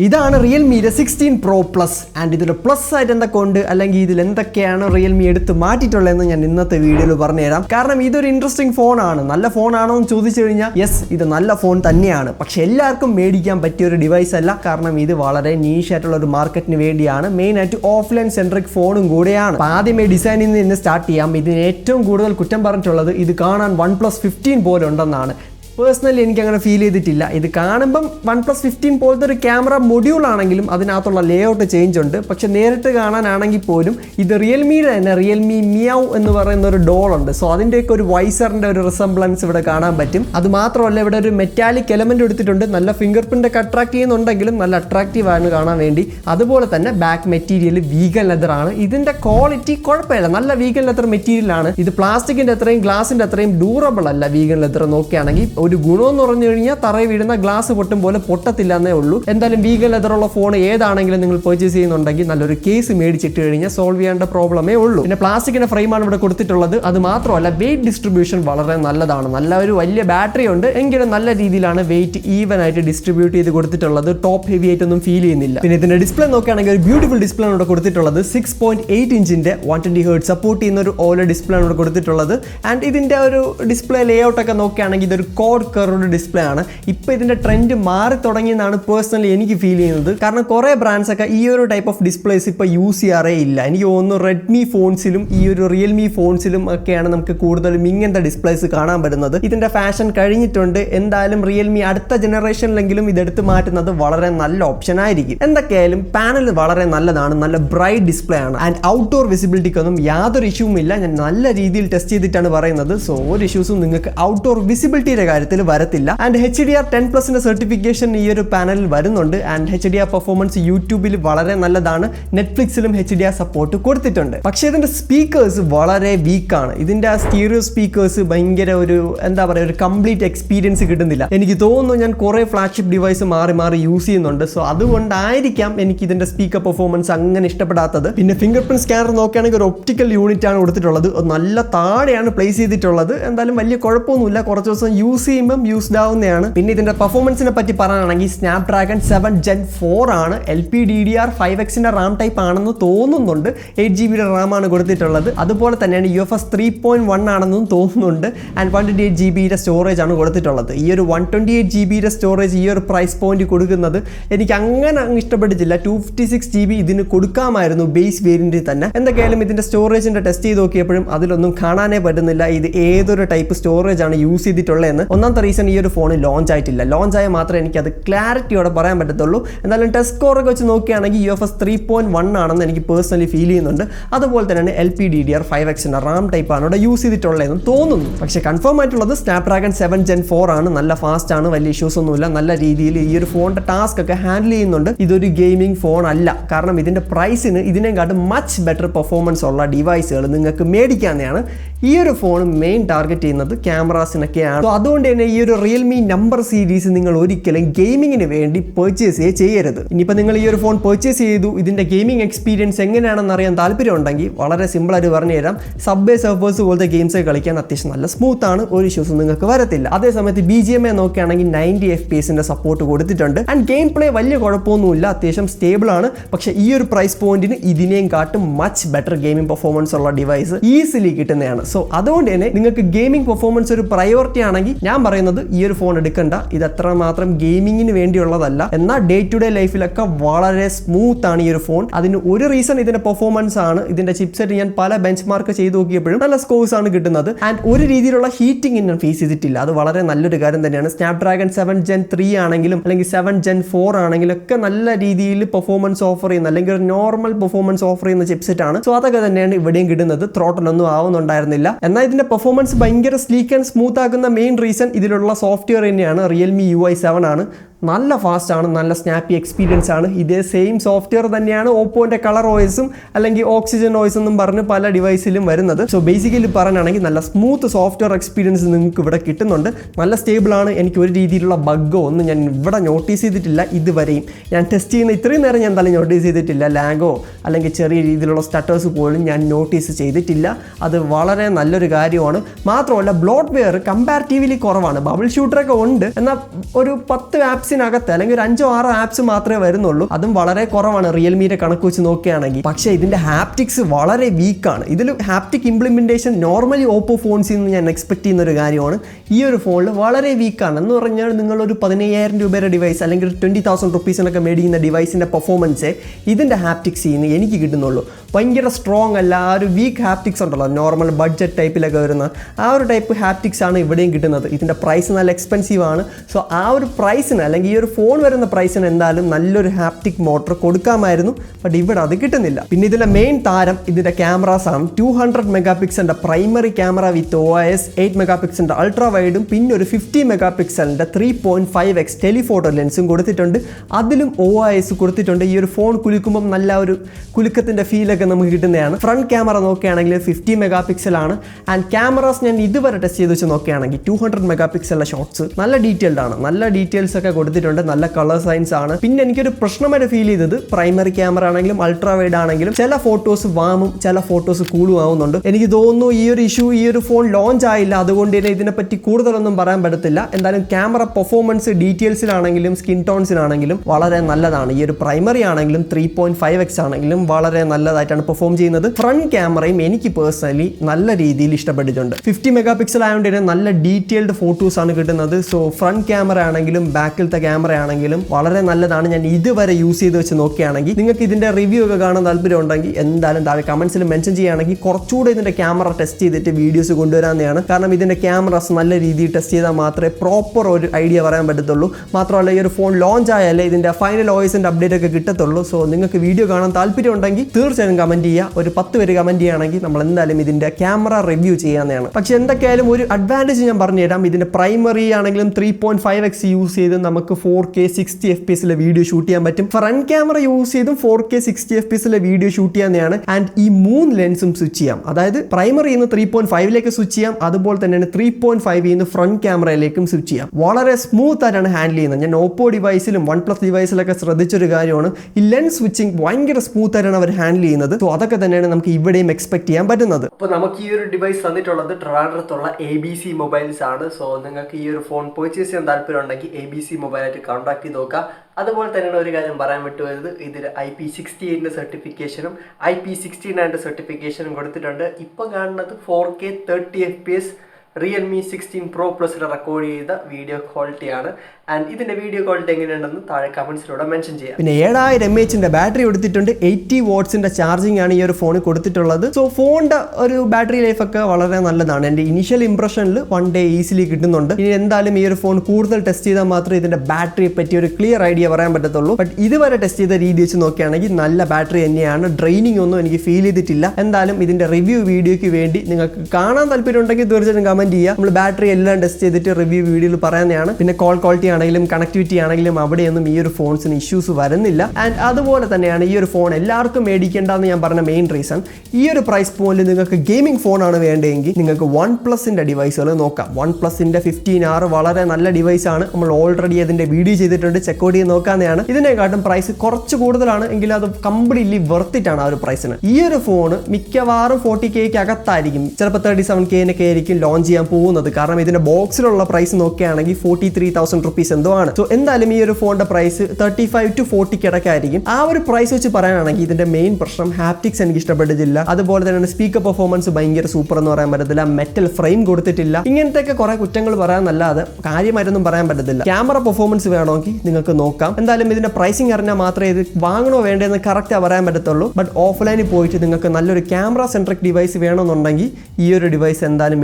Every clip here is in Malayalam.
ഇതാണ് റിയൽമിയുടെ സിക്സ്റ്റീൻ പ്രോ പ്ലസ് ആൻഡ് ഇതിന്റെ പ്ലസ് ആയിട്ട് എന്തൊക്കെ ഉണ്ട് അല്ലെങ്കിൽ ഇതിൽ എന്തൊക്കെയാണ് റിയൽമി എടുത്ത് മാറ്റിയിട്ടുള്ളതെന്ന് ഞാൻ ഇന്നത്തെ വീഡിയോയിൽ പറഞ്ഞുതരാം. കാരണം ഇതൊരു ഇൻട്രസ്റ്റിംഗ് ഫോണാണ് നല്ല ഫോണാണോ എന്ന് ചോദിച്ചു കഴിഞ്ഞാൽ യെസ് ഇത് നല്ല ഫോൺ തന്നെയാണ്. പക്ഷെ എല്ലാവർക്കും മേടിക്കാൻ പറ്റിയ ഒരു ഡിവൈസ് അല്ല. കാരണം ഇത് വളരെ നീഷ് ആയിട്ടുള്ള ഒരു മാർക്കറ്റിന് വേണ്ടിയാണ്. മെയിൻ ആയിട്ട് ഓഫ്ലൈൻ സെൻട്രിക് ഫോണും കൂടെയാണ്. ആദ്യമേ ഡിസൈനിൽ നിന്ന് സ്റ്റാർട്ട് ചെയ്യാം. ഇതിന് ഏറ്റവും കൂടുതൽ കുറ്റം പറഞ്ഞിട്ടുള്ളത് ഇത് കാണാൻ വൺ പ്ലസ് ഫിഫ്റ്റീൻ പോലെ ഉണ്ടെന്നാണ്. പേഴ്സണലി എനിക്ക് അങ്ങനെ ഫീൽ ചെയ്തിട്ടില്ല. ഇത് കാണുമ്പം വൺ പ്ലസ് ഫിഫ്റ്റീൻ പോലത്തെ ഒരു ക്യാമറ മൊഡ്യൂൾ ആണെങ്കിലും അതിനകത്തുള്ള ലേ ഔട്ട് ചേഞ്ച് ഉണ്ട്. പക്ഷെ നേരിട്ട് കാണാനാണെങ്കിൽ പോലും ഇത് റിയൽമിയുടെ തന്നെ റിയൽമി മിയാവ് എന്ന് പറയുന്ന ഒരു ഡോൾ ഉണ്ട്. സോ അതിന്റെയൊക്കെ ഒരു വൈസറിന്റെ ഒരു റിസംബ്ലൻസ് ഇവിടെ കാണാൻ പറ്റും. അത് മാത്രമല്ല ഇവിടെ ഒരു മെറ്റാലിക് എലമെന്റ് എടുത്തിട്ടുണ്ട്. നല്ല ഫിംഗർ പ്രിന്റ് ഒക്കെ അട്രാക്ട് ചെയ്യുന്നുണ്ടെങ്കിലും നല്ല അട്രാക്റ്റീവ് ആണ് കാണാൻ വേണ്ടി. അതുപോലെ തന്നെ ബാക്ക് മെറ്റീരിയൽ വീഗൻ ലെതർ ആണ്. ഇതിന്റെ ക്വാളിറ്റി കുഴപ്പമില്ല. നല്ല വീഗൻ ലെതർ മെറ്റീരിയലാണ് ഇത് പ്ലാസ്റ്റിക്കിന്റെ അത്രയും ഗ്ലാസിന്റെ അത്രയും ഡ്യൂറബിൾ അല്ല വീഗൻ ലെതർ നോക്കുകയാണെങ്കിൽ. ഒരു ഗുണമെന്ന് പറഞ്ഞു കഴിഞ്ഞാൽ തറയിൽ വീഴുന്ന ഗ്ലാസ് പൊട്ടും പോലെ പൊട്ടത്തില്ല എന്നേ ഉള്ളൂ. എന്തായാലും വീഗൻ ലെതറുള്ള ഫോൺ ഏതാണെങ്കിലും നിങ്ങൾ പർച്ചേസ് ചെയ്യുന്നുണ്ടെങ്കിൽ നല്ലൊരു കേസ് മേടിച്ചിട്ട് കഴിഞ്ഞാൽ സോൾവ് ചെയ്യേണ്ട പ്രോബ്ലമേ ഉള്ളൂ. പിന്നെ പ്ലാസ്റ്റിക്കിന്റെ ഫ്രെയിമാണ് ഇവിടെ കൊടുത്തിട്ടുള്ളത്. അത് മാത്രമല്ല വെയിറ്റ് ഡിസ്ട്രിബ്യൂഷൻ വളരെ നല്ലതാണ്. നല്ല ഒരു വലിയ ബാറ്ററി ഉണ്ട്. എങ്കിലും നല്ല രീതിയിലാണ് വെയിറ്റ് ഈവൻ ആയിട്ട് ഡിസ്ട്രിബ്യൂട്ട് ചെയ്ത് കൊടുത്തിട്ടുള്ളത്. ടോപ്പ് ഹെവി ആയിട്ടൊന്നും ഫീൽ ചെയ്യുന്നില്ല. പിന്നെ ഇതിന്റെ ഡിസ്പ്ലേ നോക്കുകയാണെങ്കിൽ ഒരു ബ്യൂട്ടിഫുൾ ഡിസ്പ്ലേ ആണ് ഇവിടെ കൊടുത്തിട്ടുള്ളത്. സിക്സ് പോയിന്റ് എയ്റ്റ് ഇഞ്ചിന്റെ വൺ ട്വന്റി ഹേർട്ട് സപ്പോർട്ട് ചെയ്യുന്ന ഒരു ഓല ഡിസ്പ്ലേ ആണ് ഇവിടെ കൊടുത്തിട്ടുള്ളത്. ആൻഡ് ഇതിന്റെ ഒരു ഡിസ്പ്ലേ ലേ ഔട്ട് ഒക്കെ നോക്കുകയാണെങ്കിൽ ഇതൊരു കോഡ് കർവ്ഡ് ഡിസ്പ്ലേ ആണ്. ഇപ്പോൾ ഇതിന്റെ ട്രെൻഡ് മാറി തുടങ്ങിയെന്നാണ് പേഴ്സണലി എനിക്ക് ഫീൽ ചെയ്യുന്നത്. കാരണം കുറേ ബ്രാൻഡ്സ് ഒക്കെ ഈ ഒരു ടൈപ്പ് ഓഫ് ഡിസ്പ്ലേസ് ഇപ്പോൾ യൂസ് ചെയ്യാറേ ഇല്ല. എനിക്ക് തോന്നുന്നു റെഡ്മി ഫോൺസിലും ഈ ഒരു റിയൽമി ഫോൺസിലും ഒക്കെയാണ് നമുക്ക് കൂടുതലും ഇങ്ങനത്തെ ഡിസ്പ്ലേസ് കാണാൻ പറ്റുന്നത്. ഇതിന്റെ ഫാഷൻ കഴിഞ്ഞിട്ടുണ്ട്. എന്തായാലും റിയൽമി അടുത്ത ജനറേഷനിലെങ്കിലും ഇതെടുത്ത് മാറ്റുന്നത് വളരെ നല്ല ഓപ്ഷൻ ആയിരിക്കും. എന്തൊക്കെയായാലും പാനൽ വളരെ നല്ലതാണ്. നല്ല ബ്രൈറ്റ് ഡിസ്പ്ലേ ആണ്. ആൻഡ് ഔട്ട്ഡോർ വിസിബിലിറ്റിക്കൊന്നും യാതൊരു ഇഷ്യൂവും ഇല്ല. ഞാൻ നല്ല രീതിയിൽ ടെസ്റ്റ് ചെയ്തിട്ടാണ് പറയുന്നത്. സോ ഒരു ഇഷ്യൂസും നിങ്ങൾക്ക് ഔട്ട്ഡോർ വിസിബിലിറ്റിയുടെ കാര്യത്തിൽ വരത്തില്ല. And H D R ten പ്ലസിന്റെ certification ഈ ഒരു പാനലിൽ വരുന്നുണ്ട്. And H D R performance യൂട്യൂബിൽ വളരെ നല്ലതാണ്. നെറ്റ്ഫ്ലിക്സിലും എച്ച് ഡി ആർ സപ്പോർട്ട് കൊടുത്തിട്ടുണ്ട്. പക്ഷേ ഇതിന്റെ സ്പീക്കേഴ്സ് വളരെ വീക്കാണ് ഇതിന്റെ ആ സ്റ്റീരിയോ സ്പീക്കേഴ്സ് ഭയങ്കര ഒരു എന്താ പറയുക ഒരു കംപ്ലീറ്റ് എക്സ്പീരിയൻസ് കിട്ടുന്നില്ല. എനിക്ക് തോന്നുന്നു ഞാൻ കുറേ ഫ്ലാഗ്ഷിപ്പ് ഡിവൈസ് മാറി മാറി യൂസ് ചെയ്യുന്നുണ്ട്. സോ അതുകൊണ്ടായിരിക്കാം എനിക്ക് ഇതിന്റെ സ്പീക്കർ പെർഫോമൻസ് അങ്ങനെ ഇഷ്ടപ്പെടാത്തത്. പിന്നെ ഫിംഗർ പ്രിന്റ് സ്കാനർ നോക്കുകയാണെങ്കിൽ ഒരു ഒപ്റ്റിക്കൽ യൂണിറ്റ് ആണ് കൊടുത്തിട്ടുള്ളത്. നല്ല താഴെയാണ് പ്ലേസ് ചെയ്തിട്ടുള്ളത്. എന്തായാലും വലിയ കുഴപ്പമൊന്നുമില്ല. കുറച്ച് ദിവസം യൂസ് ചെയ്യുമ്പം യൂസ്ഡ് ആവുന്നതാണ് പിന്നെ ഇതിന്റെ പെർഫോമൻസിനെ പറ്റി പറയുകയാണെങ്കിൽ Snapdragon seven gen four ആണ് L P D D R five എക്സിന്റെ റാം ടൈപ്പ് ആണെന്ന് തോന്നുന്നുണ്ട്. എയ്റ്റ് ജി ബിയുടെ റാം ആണ് കൊടുത്തിട്ടുള്ളത്. അതുപോലെ തന്നെയാണ് U F S three point one ആണെന്നും തോന്നുന്നുണ്ട്. And one twenty eight G ബിയുടെ സ്റ്റോറേജ് ആണ് കൊടുത്തിട്ടുള്ളത്. ഈ ഒരു വൺ ട്വന്റി എയ്റ്റ് ജി ബിയുടെ സ്റ്റോറേജ് ഈ ഒരു പ്രൈസ് പോയിന്റ് കൊടുക്കുന്നത് എനിക്ക് അങ്ങനെ അങ്ങ് ഇഷ്ടപ്പെട്ടിട്ടില്ല. Two fifty six G B ഇതിന് കൊടുക്കാമായിരുന്നു ബേസ് വേരിയന്റിൽ തന്നെ. എന്തൊക്കെയാലും ഇതിന്റെ സ്റ്റോറേജിന്റെ ടെസ്റ്റ് ചെയ്ത് നോക്കിയപ്പോഴും അതിലൊന്നും കാണാനേ പറ്റുന്നില്ല. ഇത് ഏതൊരു ടൈപ്പ് സ്റ്റോറേജ് ആണ് യൂസ് ചെയ്തിട്ടുള്ളതെന്ന്. ഒന്നാമത്തെ റീസൺ ഈ ഒരു ഫോൺ ലോഞ്ച് ആയിട്ടില്ല. ലോഞ്ച് ആയാൽ മാത്രമേ അത് ക്ലാരിറ്റിയോടെ പറയാൻ പറ്റത്തുള്ളൂ. എന്നാലും ടെസ്റ്റ് സ്കോറൊക്കെ വെച്ച് നോക്കുകയാണെങ്കിൽ U F S three point one ആണെന്ന് എനിക്ക് പേഴ്സണലി ഫീൽ ചെയ്യുന്നുണ്ട്. അതുപോലെ തന്നെയാണ് L P D D R five എക്സിന്റെ റാം ടൈപ്പ് ആണ് ഇവിടെ യൂസ് ചെയ്തിട്ടുള്ളതെന്ന് തോന്നുന്നു. പക്ഷേ കൺഫേം ആയിട്ടുള്ളത് സ്നാപ്ഡ്രാഗൺ സെവൻ ജെൻ ഫോർ ആണ്. നല്ല ഫാസ്റ്റ് ആണ് വലിയ ഇഷ്യൂസ് ഒന്നുമില്ല. നല്ല രീതിയിൽ ഈ ഒരു ഫോണിന്റെ ടാസ്ക് ഒക്കെ ഹാൻഡിൽ ചെയ്യുന്നുണ്ട്. ഇതൊരു ഗെയിമിംഗ് ഫോൺ അല്ല. കാരണം ഇതിന്റെ പ്രൈസിന് ഇതിനെക്കാട്ടും മച്ച് ബെറ്റർ പെർഫോമൻസ് ഉള്ള ഡിവൈസുകൾ നിങ്ങൾക്ക് മേടിക്കാവുന്നതാണ്. ഈ ഒരു ഫോൺ മെയിൻ ടാർഗറ്റ് ചെയ്യുന്നത് ക്യാമറാസിനൊക്കെയാണ് അതുകൊണ്ട് തന്നെ ഈ ഒരു റിയൽമി നമ്പർ സീരീസ് നിങ്ങൾ ഒരിക്കലും ഗെയിമിങ്ങിന് വേണ്ടി പർച്ചേസ് ചെയ്യരുത്. ഇനിയിപ്പോൾ നിങ്ങൾ ഈ ഒരു ഫോൺ പർച്ചേസ് ചെയ്തു ഇതിന്റെ ഗെയിമിംഗ് എക്സ്പീരിയൻസ് എങ്ങനെയാണെന്ന് അറിയാൻ താല്പര്യമുണ്ടെങ്കിൽ വളരെ സിമ്പിൾ ആയിട്ട് പറഞ്ഞു തരാം. സബ്വേ സർഫേഴ്സ് പോലത്തെ ഗെയിംസ് കളിക്കാൻ അത്യാവശ്യം നല്ല സ്മൂത്ത് ആണ്. ഒരു ഇഷ്യൂസ് നിങ്ങൾക്ക് വരത്തില്ല. അതേസമയത്ത് ബി ജി എം എ നോക്കുകയാണെങ്കിൽ നയന്റി എഫ് പി എസിന്റെ സപ്പോർട്ട് കൊടുത്തിട്ടുണ്ട്. ആൻഡ് ഗെയിം പ്ലേ വലിയ കുഴപ്പമൊന്നുമില്ല. അത്യാവശ്യം സ്റ്റേബിൾ ആണ്. പക്ഷേ ഈ ഒരു പ്രൈസ് പോയിന്റിന് ഇതിനെയും കാട്ടും മച്ച് ബെറ്റർ ഗെയിമിംഗ് പെർഫോമൻസ് ഉള്ള ഡിവൈസ് ഈസിലി കിട്ടുന്നതാണ്. സോ അതുകൊണ്ട് തന്നെ നിങ്ങൾക്ക് ഗെയിമിംഗ് പെർഫോമൻസ് ഒരു പ്രയോറിറ്റി ആണെങ്കിൽ ഞാൻ പറയുന്നത് ഈ ഒരു ഫോൺ എടുക്കണ്ട. ഇത് അത്രമാത്രം ഗെയിമിങ്ങിന് വേണ്ടിയുള്ളതല്ല. എന്നാൽ ഡേ ടു ഡേ ലൈഫിലൊക്കെ വളരെ സ്മൂത്ത് ആണ് ഈ ഒരു ഫോൺ അതിന് ഒരു റീസൺ ഇതിന്റെ പെർഫോമൻസ് ആണ്. ഇതിന്റെ ചിപ്സെറ്റ് ഞാൻ പല ബെഞ്ച് മാർക്ക് ചെയ്ത് നോക്കിയപ്പോഴും നല്ല സ്കോഴ്സ് ആണ് കിട്ടുന്നത്. ആൻഡ് ഒരു രീതിയിലുള്ള ഹീറ്റിംഗ് ഞാൻ ഫേസ് ചെയ്തിട്ടില്ല. അത് വളരെ നല്ലൊരു കാര്യം തന്നെയാണ്. സ്നാപ്ഡ്രാഗൺ സെവൻ ജെൻ ത്രീ ആണെങ്കിലും അല്ലെങ്കിൽ സെവൻ ജെൻ ഫോർ ആണെങ്കിലും ഒക്കെ നല്ല രീതിയിൽ പെർഫോമൻസ് ഓഫർ ചെയ്യുന്ന അല്ലെങ്കിൽ ഒരു നോർമൽ പെർഫോമൻസ് ഓഫർ ചെയ്യുന്ന ചിപ്സെറ്റ് ആണ്. സോ അതൊക്കെ തന്നെയാണ് ഇവിടെയും കിട്ടുന്നത്. ത്രോട്ടലൊന്നും ആവുന്നുണ്ടായിരുന്നില്ല. എന്നാൽ ഇതിന്റെ പെർഫോമൻസ് ഭയങ്കര സ്ലീക്ക് ആൻഡ് സ്മൂത്ത് ആക്കുന്ന മെയിൻ റീസൺ ഇതിലുള്ള സോഫ്റ്റ്വെയർ തന്നെയാണ് റിയൽമി യു ഐ സെവൻ ആണ്. നല്ല ഫാസ്റ്റ് ആണ് നല്ല സ്നാപ്പി എക്സ്പീരിയൻസ് ആണ്. ഇതേ സെയിം സോഫ്റ്റ്വെയർ തന്നെയാണ് ഓപ്പോന്റെ കളർ ഓയിസും അല്ലെങ്കിൽ ഓക്സിജൻ ഓയിസ് എന്നും പറഞ്ഞ് പല ഡിവൈസിലും വരുന്നത്. സോ ബേസിക്കലി പറയുകയാണെങ്കിൽ നല്ല സ്മൂത്ത് സോഫ്റ്റ്വെയർ എക്സ്പീരിയൻസ് നിങ്ങൾക്ക് ഇവിടെ കിട്ടുന്നുണ്ട്. നല്ല സ്റ്റേബിൾ ആണ്. എനിക്ക് ഒരു രീതിയിലുള്ള ബഗ്ഗോ ഒന്നും ഞാൻ ഇവിടെ നോട്ടീസ് ചെയ്തിട്ടില്ല ഇതുവരെയും. ഞാൻ ടെസ്റ്റ് ചെയ്യുന്ന ഇത്രയും നേരം ഞാൻ എന്തായാലും നോട്ടീസ് ചെയ്തിട്ടില്ല. ലാഗോ അല്ലെങ്കിൽ ചെറിയ രീതിയിലുള്ള സ്റ്റട്ടേഴ്സ് പോലും ഞാൻ നോട്ടീസ് ചെയ്തിട്ടില്ല. അത് വളരെ നല്ലൊരു കാര്യമാണ്. മാത്രമല്ല ബ്ലോട്ട് വെയർ കമ്പാരിറ്റീവ്ലി കുറവാണ് ബബിൾ ഷൂട്ടറൊക്കെ ഉണ്ട്. എന്നാൽ ഒരു പത്ത് ആപ്സ് ആപ്സിനകത്ത് അല്ലെങ്കിൽ ഒരു അഞ്ചോ ആറോ ആപ്സ് മാത്രമേ വരുന്നുള്ളൂ. അതും വളരെ കുറവാണ്. റിയൽമിയുടെ കണക്ക് വെച്ച് നോക്കുകയാണെങ്കിൽ. പക്ഷേ ഇതിന്റെ ഹാപ്റ്റിക്സ് വളരെ വീക്കാണ് ഇതിൽ ഹാപ്റ്റിക് ഇംപ്ലിമെന്റേഷൻ നോർമലി ഓപ്പോ ഫോൺസിൽ നിന്ന് ഞാൻ എക്സ്പെക്ട് ചെയ്യുന്ന ഒരു കാര്യമാണ്. ഈ ഒരു ഫോണിൽ വളരെ വീക്കാണ് എന്ന് പറഞ്ഞാൽ നിങ്ങൾ ഒരു പതിനയ്യായിരം രൂപയുടെ ഡിവൈസ് അല്ലെങ്കിൽ ഒരു ട്വന്റി തൗസൻഡ് റുപ്പീസിനൊക്കെ മേടിക്കുന്ന ഡിവൈസിന്റെ പെർഫോമൻസ് ഇതിന്റെ ഹാപ്റ്റിക്സ് നിന്ന് എനിക്ക് കിട്ടുന്നുള്ളൂ. ഭയങ്കര സ്ട്രോങ് അല്ല. ആ ഒരു വീക്ക് ഹാപ്റ്റിക്സ് ഉണ്ടല്ലോ. നോർമൽ ബഡ്ജറ്റ് ടൈപ്പിലൊക്കെ വരുന്ന ആ ഒരു ടൈപ്പ് ഹാപ്റ്റിക്സ് ആണ് ഇവിടെയും കിട്ടുന്നത്. ഇതിന്റെ പ്രൈസ് നല്ല എക്സ്പെൻസീവ് ആണ്. സോ ആ ഒരു പ്രൈസിന് അല്ലെങ്കിൽ ഈ ഒരു ഫോൺ വരുന്ന പ്രൈസിന് എന്തായാലും നല്ലൊരു ഹാപ്റ്റിക് മോട്ടോർ കൊടുക്കാമായിരുന്നു. ബട്ട് ഇവിടെ അത് കിട്ടുന്നില്ല. പിന്നെ ഇതിലെ മെയിൻ താരം ഇതിന്റെ ക്യാമറാസ് ആണ്. Two hundred mega പിക്സലിന്റെ primary camera with O S eight mega പിക്സലിന്റെ ultra വൈഡും പിന്നെ ഒരു fifty mega പിക്സലിന്റെ three point five X telephoto ലെൻസും കൊടുത്തിട്ടുണ്ട്. അതിലും ഒ എസ് കൊടുത്തിട്ടുണ്ട്. ഈ ഒരു ഫോൺ കുലുക്കുമ്പം നല്ല ഒരു കുലുക്കത്തിന്റെ ഫീലൊക്കെ നമുക്ക് കിട്ടുന്നതാണ്. ഫ്രണ്ട് ക്യാമറ നോക്കുകയാണെങ്കിൽ ഫിഫ്റ്റി മെഗാ പിക്സലാണ് ആൻഡ് ക്യാമറാസ് ഞാൻ ഇതുവരെ ടെസ്റ്റ് ചെയ്ത് വെച്ച് നോക്കുകയാണെങ്കിൽ ടു ഹൺഡ്രഡ് മെഗാ പിക്സലിന്റെ ഷോട്ട്സ് നല്ല ഡീറ്റെയിൽഡ് ആണ്. നല്ല ഡീറ്റെയിൽസ് ഒക്കെ കൊടുത്തിട്ടുണ്ട്. നല്ല കളർ സയൻസ് ആണ്. പിന്നെ എനിക്കൊരു പ്രശ്നമായിട്ട് ഫീൽ ചെയ്തത് പ്രൈമറി ക്യാമറ ആണെങ്കിലും അൾട്രാ വൈഡ് ആണെങ്കിലും ചില ഫോട്ടോസ് വാമും ചില ഫോട്ടോസ് കൂളും ആവുന്നുണ്ട്. എനിക്ക് തോന്നുന്നു ഈ ഒരു ഇഷ്യൂ ഈ ഒരു ഫോൺ ലോഞ്ച് ആയില്ല. അതുകൊണ്ട് തന്നെ ഇതിനെപ്പറ്റി കൂടുതലൊന്നും പറയാൻ പറ്റത്തില്ല. എന്തായാലും ക്യാമറ പെർഫോമൻസ് ഡീറ്റെയിൽസിലാണെങ്കിലും സ്കിൻ ടോൺസിലാണെങ്കിലും വളരെ നല്ലതാണ്. ഈ ഒരു പ്രൈമറി ആണെങ്കിലും ത്രീ പോയിന്റ് ഫൈവ് എക്സ് ആണെങ്കിലും വളരെ നല്ലതായിട്ടാണ് പെർഫോം ചെയ്യുന്നത്. ഫ്രണ്ട് ക്യാമറയും എനിക്ക് പേഴ്സണലി നല്ല രീതിയിൽ ഇഷ്ടപ്പെട്ടിട്ടുണ്ട്. ഫിഫ്റ്റി മെഗാ പിക്സൽ ആയതുകൊണ്ട് തന്നെ നല്ല ഡീറ്റെയിൽഡ് ഫോട്ടോസ് ആണ് കിട്ടുന്നത്. സോ ഫ്രണ്ട് ക്യാമറ ആണെങ്കിലും ബാക്കിലത്തെ ക്യാമറ ആണെങ്കിലും വളരെ നല്ലതാണ്. ഞാൻ ഇതുവരെ യൂസ് ചെയ്ത് വെച്ച് നോക്കുകയാണെങ്കിൽ നിങ്ങൾക്ക് ഇതിന്റെ റിവ്യൂ ഒക്കെ കാണാൻ താല്പര്യം ഉണ്ടെങ്കിൽ എന്തായാലും താഴെ കമന്റ്സിൽ മെൻഷൻ ചെയ്യുകയാണെങ്കിൽ കുറച്ചുകൂടെ ഇതിന്റെ ക്യാമറ ടെസ്റ്റ് ചെയ്തിട്ട് വീഡിയോസ് കൊണ്ടുവരാമെന്നാണ് കാരണം ഇതിന്റെ ക്യാമറസ് നല്ല രീതിയിൽ ടെസ്റ്റ് ചെയ്താൽ മാത്രമേ പ്രോപ്പർ ഒരു ഐഡിയ പറയാൻ പറ്റത്തുള്ളൂ. മാത്രമല്ല ഈ ഒരു ഫോൺ ലോഞ്ച് ആയാലേ ഇതിന്റെ ഫൈനൽ ഓയിസിന്റെ അപ്ഡേറ്റ് ഒക്കെ കിട്ടത്തുള്ളൂ. സോ നിങ്ങൾക്ക് വീഡിയോ കാണാൻ താല്പര്യം ഉണ്ടെങ്കിൽ തീർച്ചയായും കമന്റ് ചെയ്യുക. ഒരു പത്ത് പേര് കമന്റ് ചെയ്യുകയാണെങ്കിൽ നമ്മൾ എന്തായാലും ഇതിന്റെ ക്യാമറ റിവ്യൂ ചെയ്യാമെന്നാണ് പക്ഷെ എന്തൊക്കെയായാലും ഒരു അഡ്വാന്റേജ് ഞാൻ പറഞ്ഞുതരാം. ഇതിന്റെ പ്രൈമറി ആണെങ്കിലും three point five X use ചെയ്ത് നമുക്ക് four K sixty F P എസിലെ വീഡിയോ ഷൂട്ട് ചെയ്യാൻ പറ്റും. ഫ്രണ്ട് ക്യാമറ യൂസ് ചെയ്തും four K sixty F P എസിലെ വീഡിയോ ഷൂട്ട് ചെയ്യാവുന്നതാണ്. ആൻഡ് ഈ മൂന്ന് ലെൻസും സ്വിച്ച് ചെയ്യാം. അതായത് പ്രൈമറി നിന്ന് ത്രീ പോയിന്റ് ഫൈവിലേക്ക് സ്വിച്ച് ചെയ്യാം. അതുപോലെ തന്നെയാണ് ത്രീ പോയിന്റ് ഫൈവ് നിന്ന് ഫ്രണ്ട് ക്യാമറയിലേക്കും സ്വിച്ച് ചെയ്യാം. വളരെ സ്മൂത്ത് ആയിട്ടാണ് ഹാൻഡിൽ ചെയ്യുന്നത്. ഞാൻ ഓപ്പോ ഡിവൈസിലും വൺ പ്ലസ് ഡിവൈസിലൊക്കെ ശ്രദ്ധിച്ചൊരു കാര്യമാണ്. ഈ ലെൻസ് സ്വിച്ചിങ് ഭയങ്കര സ്മൂത്ത് ആയിട്ടാണ് അവർ ഹാൻഡിൽ ചെയ്യുന്നത്. സോ അതൊക്കെ തന്നെയാണ് നമുക്ക് ഇവിടെയും എക്സ്പെക്ട് ചെയ്യാൻ പറ്റുന്നത്. അപ്പോൾ നമുക്ക് ഈ ഒരു ഡിവൈസ് തന്നിട്ടുള്ളത് ട്രാൻഡ്രത്തുള്ള എ ബി സി മൊബൈൽസ് ആണ്. സോ നിങ്ങൾക്ക് ഈ ഒരു ഫോൺ പർച്ചേസ് ചെയ്യാൻ താല്പര്യം ഉണ്ടെങ്കിൽ എ ബി സി മൊബൈലായിട്ട് കോൺടാക്ട് ചെയ്ത് നോക്കുക അതുപോലെ തന്നെയാണ് ഒരു കാര്യം പറയാൻ വിട്ടുപോയത്. ഇതിൽ ഐ പി സിക്സ്റ്റി എയ്റ്റിന്റെ സർട്ടിഫിക്കേഷനും ഐ പി സിക്സ്റ്റി നയന്റെ സർട്ടിഫിക്കേഷനും കൊടുത്തിട്ടുണ്ട്. ഇപ്പം കാണുന്നത് four K thirty F P S Realme sixteen pro പ്ലസിൽ record ചെയ്ത വീഡിയോ ക്വാളിറ്റിയാണ് ആൻഡ് ഇതിന്റെ വീഡിയോ ക്വാളിറ്റി എങ്ങനെയുണ്ടെന്ന് താഴെ കമന്റ്സിലൂടെ മെൻഷൻ ചെയ്യാം. പിന്നെ ഏഴായിരം എം എച്ചിന്റെ ബാറ്ററി കൊടുത്തിട്ടുണ്ട് എയ്റ്റി വാട്ട്സിന്റെ ചാർജിങ് ആണ് ഈ ഒരു ഫോണിൽ കൊടുത്തിട്ടുള്ളത്. സോ ഫോണിന്റെ ഒരു ബാറ്ററി ലൈഫ് ഒക്കെ വളരെ നല്ലതാണ്. എന്റെ ഇനിഷ്യൽ ഇംപ്രഷനിൽ വൺ ഡേ ഈസിലി കിട്ടുന്നുണ്ട്. ഇനി എന്തായാലും ഈ ഒരു ഫോൺ കൂടുതൽ ടെസ്റ്റ് ചെയ്താൽ മാത്രമേ ഇതിന്റെ ബാറ്ററിയെ പറ്റി ഒരു ക്ലിയർ ഐഡിയ പറയാൻ പറ്റത്തുള്ളൂ. ബട്ട് ഇതുവരെ ടെസ്റ്റ് ചെയ്ത രീതി വെച്ച് നോക്കുകയാണെങ്കിൽ നല്ല ബാറ്ററി തന്നെയാണ്. ഡ്രെയിനിങ് ഒന്നും എനിക്ക് ഫീൽ ചെയ്തിട്ടില്ല. എന്തായാലും ഇതിന്റെ റിവ്യൂ വീഡിയോയ്ക്ക് വേണ്ടി നിങ്ങൾക്ക് കാണാൻ താല്പര്യം ഉണ്ടെങ്കിൽ തീർച്ചയായിട്ടും കമന്റ് ചെയ്യുക. നമ്മൾ ബാറ്ററി എല്ലാം ടെസ്റ്റ് ചെയ്തിട്ട് റിവ്യൂ വീഡിയോയിൽ പറയുന്നതാണ് പിന്നെ കോൾ ക്വാളിറ്റി ആണെങ്കിലും കണക്ടിവിറ്റി ആണെങ്കിലും അവിടെയൊന്നും ഈ ഒരു ഫോൺസിന് ഇഷ്യൂസ് വരുന്നില്ല. ആൻഡ് അതുപോലെ തന്നെയാണ് ഈ ഒരു ഫോൺ എല്ലാവർക്കും മേടിക്കേണ്ടതെന്ന് ഞാൻ പറഞ്ഞ മെയിൻ റീസൺ ഈ ഒരു പ്രൈസ് പോയിന്റിൽ നിങ്ങൾക്ക് ഗെയിമിംഗ് ഫോണാണ് വേണ്ടതെങ്കിൽ നിങ്ങൾക്ക് വൺ പ്ലസിന്റെ ഡിവൈസുകൾ നോക്കാം. വൺ പ്ലസിന്റെ ഫിഫ്റ്റീൻ ആർ വളരെ നല്ല ഡിവൈസ് ആണ്. നമ്മൾ ഓൾറെഡി അതിന്റെ വീഡിയോ ചെയ്തിട്ടുണ്ട്. ചെക്കൗട്ട് ചെയ്ത് നോക്കാമെന്നാണ് ഇതിനെക്കാട്ടും പ്രൈസ് കുറച്ച് കൂടുതലാണ്. എങ്കിലും അത് കംപ്ലീറ്റ്ലി വെർത്തിട്ടാണ് ആ ഒരു പ്രൈസിന് ഈ ഒരു ഫോൺ മിക്കവാറും ഫോർട്ടി കെക്ക് അകത്തായിരിക്കും. ചിലപ്പോൾ തേർട്ടി സെവൻ കെനൊക്കെ ആയിരിക്കും ലോഞ്ച് ചെയ്യാൻ പോകുന്നത്. കാരണം ഇതിന്റെ ബോക്സിലുള്ള പ്രൈസ് നോക്കുകയാണെങ്കിൽ ഫോർട്ടി ത്രീ തൗസൻഡ് റുപ്പീസ് എന്തോ ആണ്. സോ എന്തായാലും ഈ ഒരു ഫോണിന്റെ price thirty five to forty കിടക്കായിരിക്കും. ആ ഒരു പ്രൈസ് വെച്ച് പറയാനാണെങ്കിൽ ഇതിന്റെ മെയിൻ പ്രശ്നം ഹാപ്റ്റിക്സ് എനിക്ക് ഇഷ്ടപ്പെട്ടിട്ടില്ല. അതുപോലെ തന്നെ സ്പീക്കർ പെർഫോമൻസ് ഭയങ്കര സൂപ്പർ എന്ന് പറയാൻ പറ്റത്തില്ല. മെറ്റൽ ഫ്രെയിം കൊടുത്തിട്ടില്ല. ഇങ്ങനത്തെ കുറെ കുറ്റങ്ങൾ പറയാനല്ലാതെ കാര്യമായിട്ടൊന്നും പറയാൻ പറ്റത്തില്ല. ക്യാമറ പെർഫോമൻസ് വേണമെങ്കിൽ നിങ്ങൾക്ക് നോക്കാം. എന്തായാലും ഇതിന്റെ പ്രൈസിങ് അറിഞ്ഞാൽ മാത്രമേ ഇത് വാങ്ങണോ വേണ്ടതെന്ന് കറക്റ്റ് പറയാൻ പറ്റത്തുള്ളൂ. ബട്ട് ഓഫ്ലൈനിൽ പോയിട്ട് നിങ്ങൾക്ക് നല്ലൊരു ക്യാമറ സെൻട്രിക് ഡിവൈസ് വേണമെന്നുണ്ടെങ്കിൽ ഈ ഒരു ഡിവൈസ് എന്തായാലും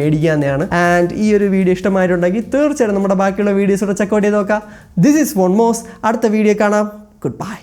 മേടിക്കാവുന്നതാണ് ആൻഡ് ഈ ഒരു വീഡിയോ ഇഷ്ടമായിട്ടുണ്ടെങ്കിൽ തീർച്ചയായിട്ടും നമ്മുടെ ബാക്കിയുള്ള വീഡിയോസ് കൂടെ ചെക്കൗട്ട് ചെയ്ത് നോക്കാം. ദിസ് ഈസ് വൺ മോസ് അടുത്ത വീഡിയോ കാണാം. Good bye